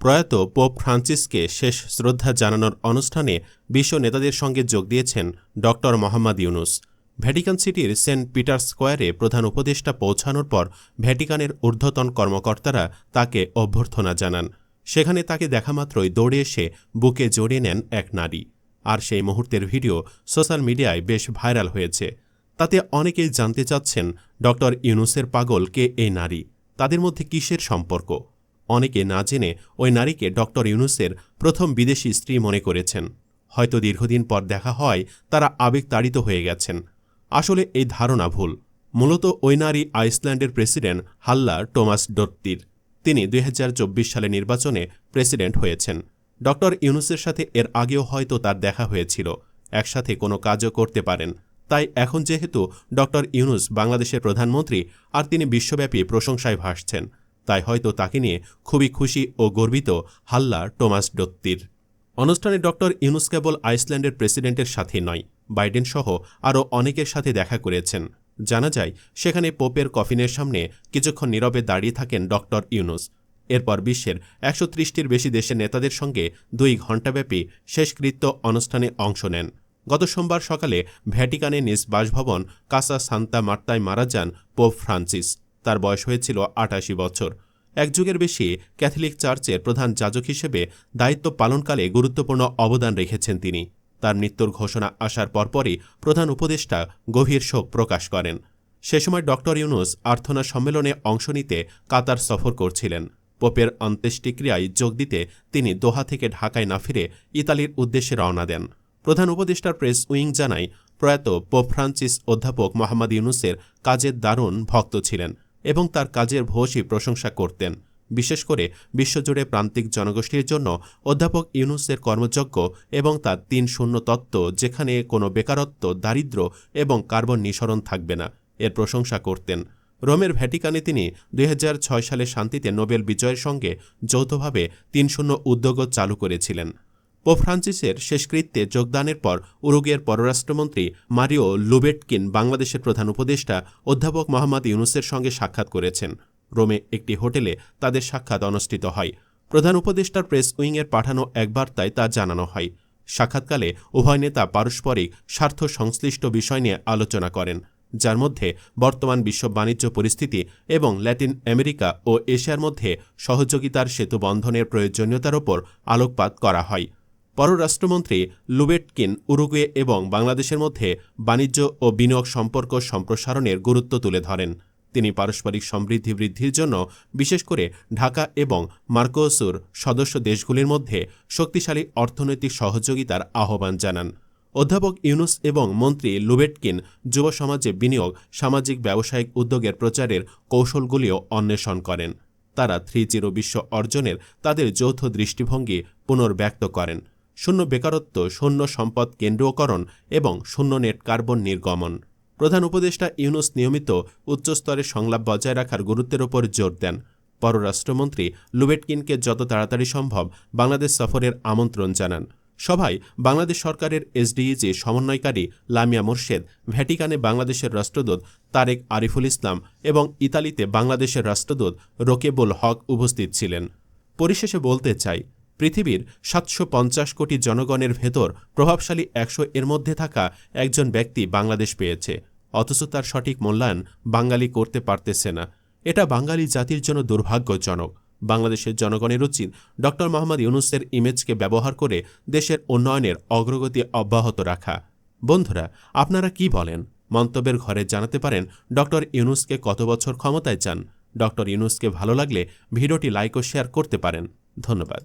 প্রয়াত পোপ ফ্রান্সিসকে শেষ শ্রদ্ধা জানানোর অনুষ্ঠানে বিশ্ব নেতাদের সঙ্গে যোগ দিয়েছেন ড. মোহাম্মদ ইউনুস। ভ্যাটিকান সিটির সেন্ট পিটার স্কোয়ারে প্রধান উপদেষ্টা পৌঁছানোর পর ভ্যাটিকানের ঊর্ধ্বতন কর্মকর্তারা তাকে অভ্যর্থনা জানান। সেখানে তাকে দেখামাত্রই দৌড়ে এসে বুকে জড়িয়ে নেন এক নারী। আর সেই মুহূর্তের ভিডিও সোশ্যাল মিডিয়ায় বেশ ভাইরাল হয়েছে। তাতে অনেকেই জানতে চাচ্ছেন ড. ইউনুসের পাগল কে এই নারী? তাদের মধ্যে কিসের সম্পর্ক? অনেকে না জেনে ওই নারীকে ডক্টর ইউনুসের প্রথম বিদেশি স্ত্রী মনে করেছেন। হয়তো দীর্ঘদিন পর দেখা হয় তারা আবেগতাড়িত হয়ে গেছেন। আসলে এই ধারণা ভুল। মূলত ওই নারী আইসল্যান্ডের প্রেসিডেন্ট হাল্লা টোমাস ডত্তির তিনি দুই সালে নির্বাচনে প্রেসিডেন্ট হয়েছেন। ডক্টর ইউনুসের সাথে এর আগেও হয়তো তার দেখা হয়েছিল। একসাথে কোনো কাজও করতে পারেন। তাই এখন যেহেতু ডক্টর ইউনুস বাংলাদেশের প্রধানমন্ত্রী, আর তিনি বিশ্বব্যাপী প্রশংসায় ভাসছেন। তাই হয়তো তাকে নিয়ে খুবই খুশি ও গর্বিত হাল্লা টোমাস ডত্তির। অনুষ্ঠানে ডক্টর ইউনুস কেবল আইসল্যান্ডের প্রেসিডেন্টের সাথে নয়, বাইডেন সহ আরও অনেকের সাথে দেখা করেছেন। জানা যায়, সেখানে পোপের কফিনের সামনে কিছুক্ষণ নীরবে দাঁড়িয়ে থাকেন ডক্টর ইউনুস। এরপর বিশ্বের একশো ত্রিশটির বেশি দেশের নেতাদের সঙ্গে দুই ঘণ্টাব্যাপী শেষকৃত্য অনুষ্ঠানে অংশ নেন। গত সোমবার সকালে ভ্যাটিকানে নিজ বাসভবন কাসা সান্তা মার্তায় মারা যান পোপ ফ্রান্সিস। তার বয়স হয়েছিল আটাশি বছর। এক যুগের বেশি ক্যাথলিক চার্চের প্রধান যাজক হিসেবে দায়িত্ব পালনকালে গুরুত্বপূর্ণ অবদান রেখেছেন তিনি। তার মৃত্যুর ঘোষণা আসার পরপরই প্রধান উপদেষ্টা গভীর শোক প্রকাশ করেন। সে সময় ডক্টর ইউনুস আর্থনা সম্মেলনে অংশ নিতে কাতার সফর করছিলেন। পোপের অন্ত্যেষ্টিক্রিয়ায় যোগ দিতে তিনি দোহা থেকে ঢাকায় না ফিরে ইতালির উদ্দেশ্যে রওনা দেন। প্রধান উপদেষ্টার প্রেস উইং জানায়, প্রয়াত পোপ ফ্রান্সিস অধ্যাপক মোহাম্মদ ইউনুসের কাজের দারুণ ভক্ত ছিলেন। এবং তার কাজের ভূয়সী প্রশংসা করতেন। বিশেষ করে বিশ্বজুড়ে প্রান্তিক জনগোষ্ঠীর জন্য অধ্যাপক ইউনুসের কর্মযজ্ঞ এবং তার তিন শূন্য তত্ত্ব যেখানে কোনো বেকারত্ব, দারিদ্র এবং কার্বন নিঃসরণ থাকবে না, এর প্রশংসা করতেন। রোমের ভ্যাটিকানে তিনি দুই হাজার ছয় সালে শান্তিতে নোবেল বিজয়ের সঙ্গে যৌথভাবে তিন শূন্য উদ্যোগও চালু করেছিলেন। পোপ ফ্রান্সিসের শেষকৃত্যে যোগদানের পর উরুগের পররাষ্ট্রমন্ত্রী মারিও লুবেটকিন বাংলাদেশের প্রধান উপদেষ্টা অধ্যাপক মোহাম্মদ ইউনুসের সঙ্গে সাক্ষাৎ করেছেন। রোমে একটি হোটেলে তাদের সাক্ষাৎ অনুষ্ঠিত হয়। প্রধান উপদেষ্টার প্রেস উইংয়ের পাঠানো এক বার্তায় তা জানানো হয়। সাক্ষাৎকালে উভয় নেতা পারস্পরিক স্বার্থ সংশ্লিষ্ট বিষয় নিয়ে আলোচনা করেন, যার মধ্যে বর্তমান বিশ্ব বাণিজ্য পরিস্থিতি এবং ল্যাটিন আমেরিকা ও এশিয়ার মধ্যে সহযোগিতার সেতু বন্ধনের প্রয়োজনীয়তার ওপর আলোকপাত করা হয়। পররাষ্ট্রমন্ত্রী লুবেটকিন উরুগুয়ে এবং বাংলাদেশের মধ্যে বাণিজ্য ও বিনিয়োগ সম্পর্ক সম্প্রসারণের গুরুত্ব তুলে ধরেন। তিনি পারস্পরিক সমৃদ্ধি বৃদ্ধির জন্য বিশেষ করে ঢাকা এবং মার্কোসুর সদস্য দেশগুলির মধ্যে শক্তিশালী অর্থনৈতিক সহযোগিতার আহ্বান জানান। অধ্যাপক ইউনুস এবং মন্ত্রী লুবেটকিন যুব সমাজে বিনিয়োগ, সামাজিক ব্যবসায়িক উদ্যোগের প্রচারের কৌশলগুলিও অন্বেষণ করেন। তারা থ্রি জিরো বিশ্ব অর্জনের তাদের যৌথ দৃষ্টিভঙ্গি পুনর্ব্যক্ত করেন। শূন্য বেকারত্ব, শূন্য সম্পদ কেন্দ্রীয়করণ এবং শূন্য নেট কার্বন নির্গমন। প্রধান উপদেষ্টা ইউনুস নিয়মিত উচ্চস্তরের সংলাপ বজায় রাখার গুরুত্বের ওপর জোর দেন। পররাষ্ট্রমন্ত্রী লুবেটকিনকে যত তাড়াতাড়ি সম্ভব বাংলাদেশ সফরের আমন্ত্রণ জানান। সভায় বাংলাদেশ সরকারের এসডিইজি সমন্বয়কারী লামিয়া মোর্শেদ, ভ্যাটিকানে বাংলাদেশের রাষ্ট্রদূত তারেক আরিফুল ইসলাম এবং ইতালিতে বাংলাদেশের রাষ্ট্রদূত রোকেবুল হক উপস্থিত ছিলেন। পরিশেষে বলতে চাই পৃথিবীর সাতশো পঞ্চাশ কোটি জনগণের ভেতর প্রভাবশালী একশো এর মধ্যে থাকা একজন ব্যক্তি বাংলাদেশ পেয়েছে। অথচ তার সঠিক মূল্যায়ন বাঙালি করতে পারতেছে না। এটা বাঙালি জাতির জন্য দুর্ভাগ্যজনক। বাংলাদেশের জনগণের উচিত ড. মোহাম্মদ ইউনুসের ইমেজকে ব্যবহার করে দেশের উন্নয়নের অগ্রগতি অব্যাহত রাখা। বন্ধুরা, আপনারা কি বলেন? মন্তব্যের ঘরে জানাতে পারেন ড. ইউনুসকে কত বছর ক্ষমতায় চান? ড. ইউনুসকে ভালো লাগলে ভিডিওটি লাইক ও শেয়ার করতে পারেন। ধন্যবাদ।